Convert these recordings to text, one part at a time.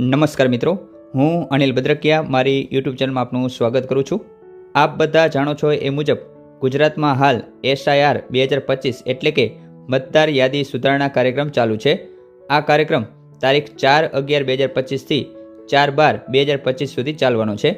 નમસ્કાર મિત્રો, હું અનિલ ભદ્રકિયા મારી યુટ્યુબ ચેનલમાં આપનું સ્વાગત કરું છું. આપ બધા જાણો છો એ મુજબ ગુજરાતમાં હાલ એસઆઈઆર બે હજાર પચીસ એટલે કે મતદાર યાદી સુધારણા કાર્યક્રમ ચાલુ છે. આ કાર્યક્રમ તારીખ ચાર અગિયાર બે હજાર પચીસથી ચાર બાર બે હજાર પચીસ સુધી ચાલવાનો છે.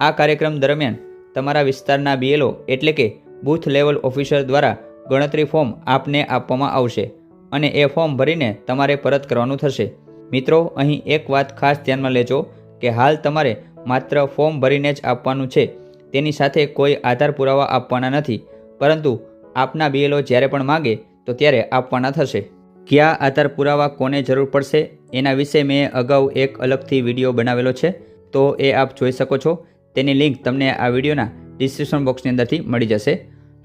આ કાર્યક્રમ દરમિયાન તમારા વિસ્તારના બીએલઓ એટલે કે બૂથ લેવલ ઓફિસર દ્વારા ગણતરી ફોર્મ આપને આપવામાં આવશે અને એ ફોર્મ ભરીને તમારે પરત કરવાનું થશે. મિત્રો, અહીં એક વાત ખાસ ધ્યાનમાં લેજો કે હાલ તમારે માત્ર ફોર્મ ભરીને જ આપવાનું છે. તેની સાથે કોઈ આધાર પુરાવા આપવાના નથી. પરંતુ આપના બીએલઓ જ્યારે પણ માગે તો ત્યારે આપવાના થશે. કયા આધાર પુરાવા કોને જરૂર પડશે એના વિશે મેં અગાઉ એક અલગથી વીડિયો બનાવેલો છે. તો એ આપ જોઈ શકો છો. તેની લિંક તમને આ વિડીયોના ડિસ્ક્રિપ્શન બોક્સની અંદરથી મળી જશે.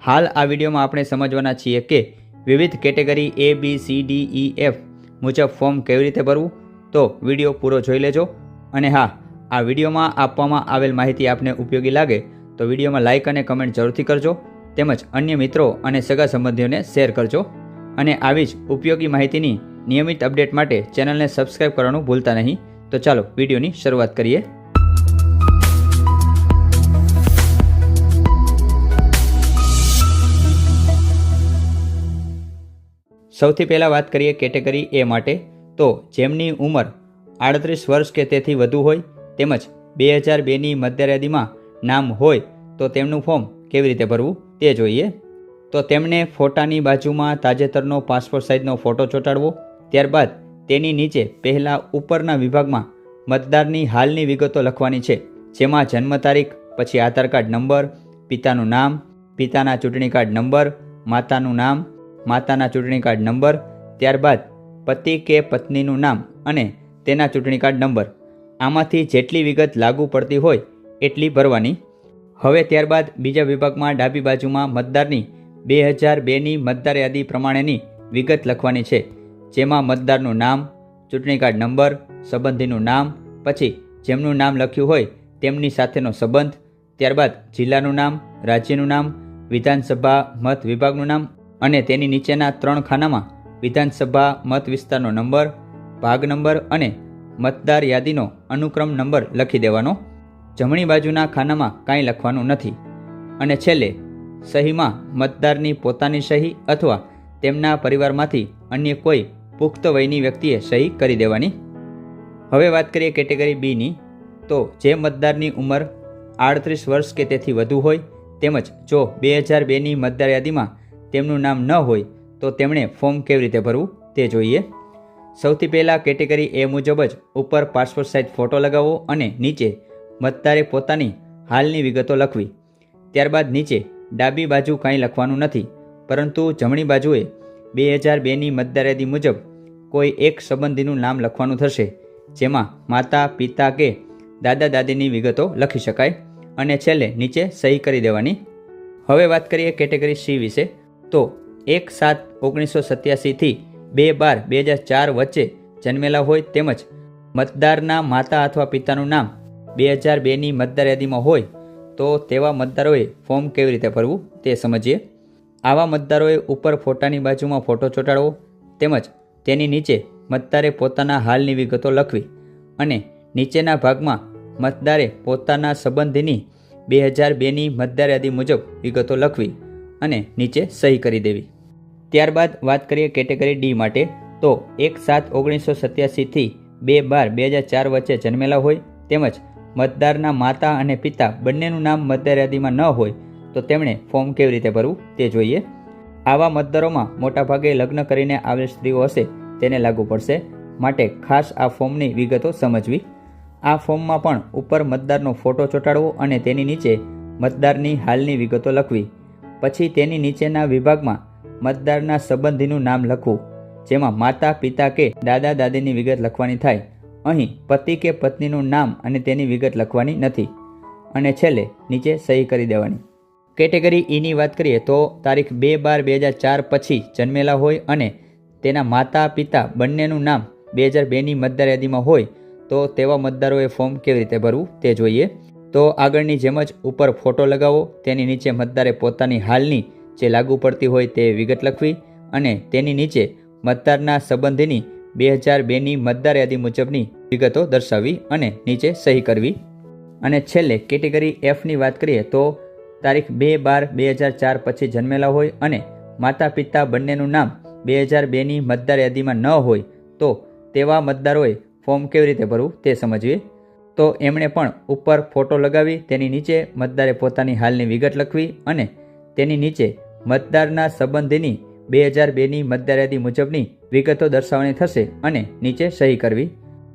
હાલ આ વિડીયોમાં આપણે સમજવાના છીએ કે વિવિધ category A B C D E F મુજબ ફોર્મ કેવી રીતે ભરવું, તો વીડિયો પૂરો જોઈ લેજો. અને હા, આ વિડીયોમાં આપવામાં આવેલ માહિતી આપને ઉપયોગી લાગે, તો વિડીયોમાં લાઇક અને કમેન્ટ જરૂરથી કરજો. તેમજ અન્ય મિત્રો અને સગા સંબંધીઓને શેર કરજો. અને આવી જ ઉપયોગી માહિતીની નિયમિત અપડેટ માટે ચેનલને સબસ્ક્રાઇબ કરવાનું ભૂલતા નહીં. તો ચાલો વિડીયોની શરૂઆત કરીએ. સૌથી પહેલાં વાત કરીએ કેટેગરી એ માટે. તો જેમની ઉંમર આડત્રીસ વર્ષ કે તેથી વધુ હોય તેમજ બે હજાર બેની મતદાર નામ હોય તો તેમનું ફોર્મ કેવી રીતે ભરવું તે જોઈએ. તો તેમણે ફોટાની બાજુમાં તાજેતરનો પાસપોર્ટ સાઇઝનો ફોટો ચોંટાડવો. ત્યારબાદ તેની નીચે પહેલાં ઉપરના વિભાગમાં મતદારની હાલની વિગતો લખવાની છે. જેમાં જન્મ તારીખ, પછી આધાર કાર્ડ નંબર, પિતાનું નામ, પિતાના ચૂંટણી કાર્ડ નંબર, માતાનું નામ માતાના ચૂંટણી કાર્ડ નંબર, ત્યારબાદ પતિ કે પત્નીનું નામ અને તેના ચૂંટણી કાર્ડ નંબર. આમાંથી જેટલી વિગત લાગુ પડતી હોય એટલી ભરવાની. હવે ત્યારબાદ બીજા વિભાગમાં ડાબી બાજુમાં મતદારની બે હજાર બેની મતદાર યાદી પ્રમાણેની વિગત લખવાની છે, જેમાં મતદારનું નામ, ચૂંટણી કાર્ડ નંબર, સંબંધીનું નામ, પછી જેમનું નામ લખ્યું હોય તેમની સાથેનો સંબંધ, ત્યારબાદ જિલ્લાનું નામ, રાજ્યનું નામ, વિધાનસભા મત વિભાગનું નામ અને તેની નીચેના ત્રણ ખાનામાં વિધાનસભા, મત વિસ્તારનો નંબર, ભાગ નંબર અને મતદાર યાદીનો અનુક્રમ નંબર લખી દેવાનો. જમણી બાજુના ખાનામાં કાંઈ લખવાનું નથી. અને છેલ્લે, સહીમાં મતદારની પોતાની સહી અથવા તેમના પરિવારમાંથી અન્ય કોઈ પુખ્ત વયની વ્યક્તિએ સહી કરી દેવાની. હવે વાત કરીએ કેટેગરી બીની. તો જે મતદારની ઉંમર આડત્રીસ વર્ષ કે તેથી વધુ હોય, તેમજ જો બે હજાર બેની મતદાર યાદીમાં તેમનું નામ ન હોય તો તેમણે ફોર્મ કેવી રીતે ભરવું તે જોઈએ. સૌથી પહેલાં કેટેગરી એ મુજબ જ ઉપર પાસપોર્ટ સાઇઝ ફોટો લગાવવો અને નીચે મતદારે પોતાની હાલની વિગતો લખવી. ત્યારબાદ નીચે ડાબી બાજુ કાંઈ લખવાનું નથી, પરંતુ જમણી બાજુએ બે હજાર બેની મતદાર યાદી મુજબ કોઈ એક સંબંધીનું નામ લખવાનું થશે, જેમાં માતા, પિતા કે દાદા દાદીની વિગતો લખી શકાય અને છેલ્લે નીચે સહી કરી દેવાની. હવે વાત કરીએ કેટેગરી સી વિશે. તો એક સાત ઓગણીસો સત્યાસીથી બે બાર બે હજાર ચાર વચ્ચે જન્મેલા હોય તેમજ મતદારના માતા અથવા પિતાનું નામ બે હજાર બેની મતદાર યાદીમાં હોય તો તેવા મતદારોએ ફોર્મ કેવી રીતે ભરવું તે સમજીએ. આવા મતદારોએ ઉપર ફોટાની બાજુમાં ફોટો ચોંટાડવો તેમજ તેની નીચે મતદારે પોતાના હાલની વિગતો લખવી અને નીચેના ભાગમાં મતદારે પોતાના સંબંધીની બે હજાર બેની મતદાર યાદી મુજબ વિગતો લખવી. અને નીચે સહી કરી દેવી. ત્યારબાદ વાત કરીએ કેટેગરી ડી માટે, તો એક સાત ઓગણીસો સત્યાસીથી બે બાર બે હજાર ચાર વચ્ચે જન્મેલા હોય, તેમજ મતદારના માતા અને પિતા બંનેનું નામ મતદાર યાદીમાં ન હોય, તો તેમણે ફોર્મ કેવી રીતે ભરવું તે જોઈએ. આવા મતદારોમાં મોટાભાગે લગ્ન કરીને આવેલ સ્ત્રીઓ હશે, તેને લાગુ પડશે. માટે ખાસ આ ફોર્મની વિગતો સમજવી. આ ફોર્મમાં પણ ઉપર મતદારનો ફોટો ચોંટાડવો અને તેની નીચે મતદારની હાલની વિગતો લખવી. પછી તેની નીચેના વિભાગમાં મતદારના સંબંધીનું નામ લખવું, જેમાં માતા, પિતા કે દાદા, દાદીની વિગત લખવાની થાય. અહીં પતિ કે પત્નીનું નામ અને તેની વિગત લખવાની નથી. અને છેલ્લે નીચે સહી કરી દેવાની. કેટેગરી ઈની વાત કરીએ તો તારીખ બે બાર બે હજાર ચાર પછી જન્મેલા હોય અને તેના માતા, પિતા બંનેનું નામ બે હજાર બેની મતદાર યાદીમાં હોય, તો તેવા મતદારોએ ફોર્મ કેવી રીતે ભરવું તે જોઈએ. તો આગળની જેમ જ ઉપર ફોટો લગાવો, તેની નીચે મતદારે પોતાની હાલની જે લાગુ પડતી હોય તે વિગત લખવી અને તેની નીચે મતદારના સંબંધીની બે હજાર બેની મતદાર યાદી મુજબની વિગતો દર્શાવવી અને નીચે સહી કરવી. અને છેલ્લે કેટેગરી એફની વાત કરીએ તો તારીખ બે બાર બે હજાર ચાર પછી જન્મેલા હોય અને માતા પિતા બંનેનું નામ બે હજાર બેની મતદાર યાદીમાં ન હોય તો તેવા મતદારોએ ફોર્મ કેવી રીતે ભરવું તે સમજીએ. તો એમણે પણ ઉપર ફોટો લગાવી, તેની નીચે મતદારે પોતાની હાલની વિગત લખવી અને તેની નીચે મતદારના સંબંધીની બે હજાર બેની મતદાર યાદી મુજબની વિગતો દર્શાવવાની થશે અને નીચે સહી કરવી.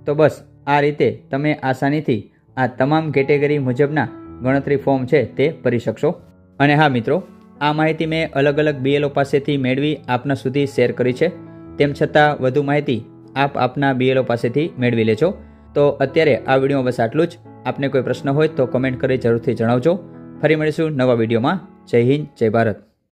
તો બસ, આ રીતે તમે આસાનીથી આ તમામ કેટેગરી મુજબના ગણતરી ફોર્મ છે તે ભરી શકશો. અને હા મિત્રો, આ માહિતી મેં અલગ અલગ બીએલઓ પાસેથી મેળવી આપના સુધી શેર કરી છે. તેમ છતાં વધુ માહિતી આપ આપના બીએલઓ પાસેથી મેળવી લેજો. તો અત્યારે આ વિડીયોમાં બસ આટલું જ. આપને કોઈ પ્રશ્ન હોય તો કમેન્ટ કરી જરૂરથી જણાવજો. ફરી મળીશું નવા વિડીયોમાં. જય હિન્દ, જય ભારત.